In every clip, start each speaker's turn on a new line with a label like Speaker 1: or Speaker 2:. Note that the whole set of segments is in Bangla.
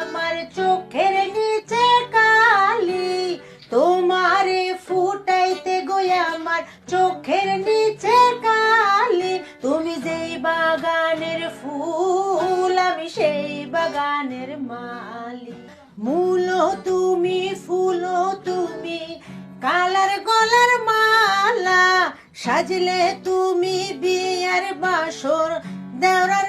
Speaker 1: আমার চোখের নিচে কালি, তোমারে ফুটাইতে গো আমার চোখের নিচে কালি। তুমি যেই বাগানের ফুল, আমি সেই বাগানের মালি মূল তুমি, ফুল তুমি, কালার গলার মালা, সাজলে তুমি বিয়ার বাসর, দেওরার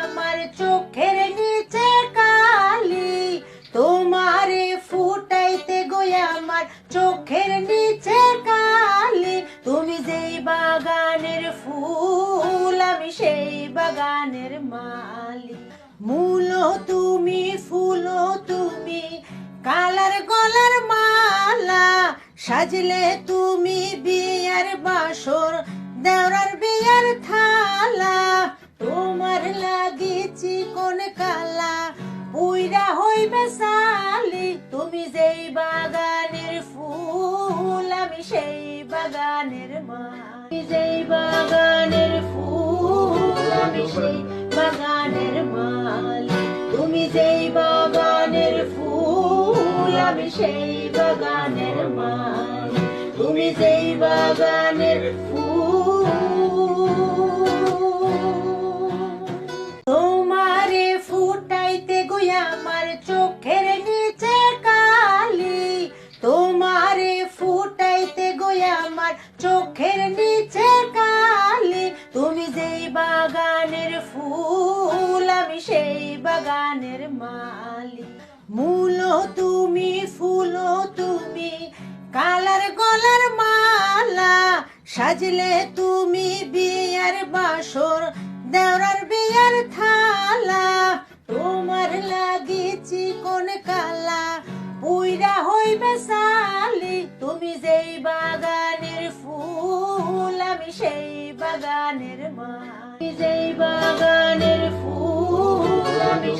Speaker 1: আমার চোখের নিচে কালি, তোমারে ফুটাইতে গুয়া আমার চোখের নিচে কালি। তুমি যেই বাগানের ফুল, আমি সেই বাগানের মালি। মূল তুমি, ফুল তুমি, কালার গলার মালা, সাজলে তুমি বিয়ার বাসর, দেওরার বিয়ার থালা। লাগিছি কোন কালা, পুইরা হইবে সালি, তুমি যেই বাগানের ফুল, আমি সেই বাগানের মালি যেই বাগানের ফুল, আমি সেই বাগানের মালি তুমি যেই বাগানের ফুল, আমি সেই বাগানের মালি তুমি যেই বাগানের বাগানের মালি মূল তুমি, ফুল তুমি, কালার গলার মালা। সাজলে তুমি বিয়ার বাসর, দেওরার বিয়ার থালা। তোমার লাগিছি কোন কালা, পুইরা হইবে সালি। তুমি যেই বাগানের ফুল, আমি সেই বাগানের মালি